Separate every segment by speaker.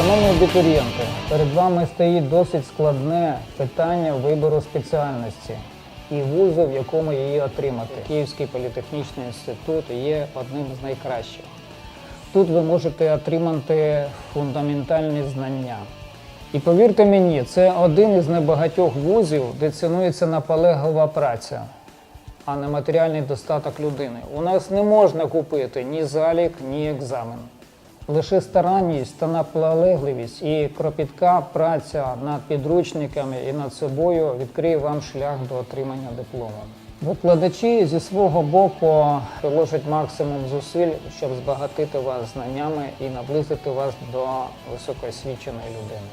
Speaker 1: Шановні абітурієнти, перед вами стоїть досить складне питання вибору спеціальності і вузу, в якому її отримати. Київський політехнічний інститут є одним з найкращих. Тут ви можете отримати фундаментальні знання. І повірте мені, це один із небагатьох вузів, де цінується наполеглива праця, а не матеріальний достаток людини. У нас не можна купити ні залік, ні екзамен. Лише старанність та наполегливість і кропітка праця над підручниками і над собою відкриє вам шлях до отримання диплому. Викладачі зі свого боку приложать максимум зусиль, щоб збагатити вас знаннями і наблизити вас до високоосвіченої людини.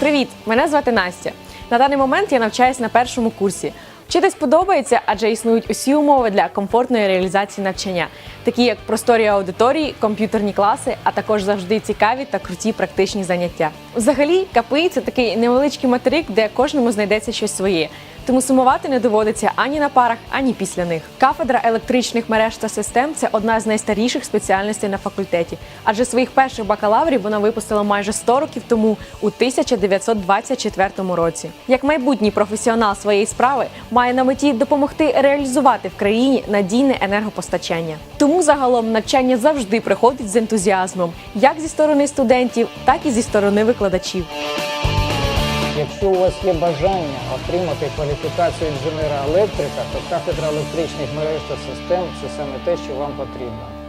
Speaker 2: Привіт! Мене звати Настя. На даний момент я навчаюсь на першому курсі. Вчитись подобається, адже існують усі умови для комфортної реалізації навчання, такі як просторі аудиторії, комп'ютерні класи, а також завжди цікаві та круті практичні заняття. Взагалі, КПІ це такий невеличкий материк, де кожному знайдеться щось своє. Тому сумувати не доводиться ані на парах, ані після них. Кафедра електричних мереж та систем це одна з найстаріших спеціальностей на факультеті, адже своїх перших бакалаврів вона випустила майже 100 років тому у 1924 році. Як майбутній професіонал своєї справи має на меті допомогти реалізувати в країні надійне енергопостачання. Тому загалом навчання завжди приходить з ентузіазмом, як зі сторони студентів, так і зі сторони викладачів.
Speaker 1: Якщо у вас є бажання отримати кваліфікацію інженера-електрика, то кафедра електричних мереж та систем це саме те, що вам потрібно.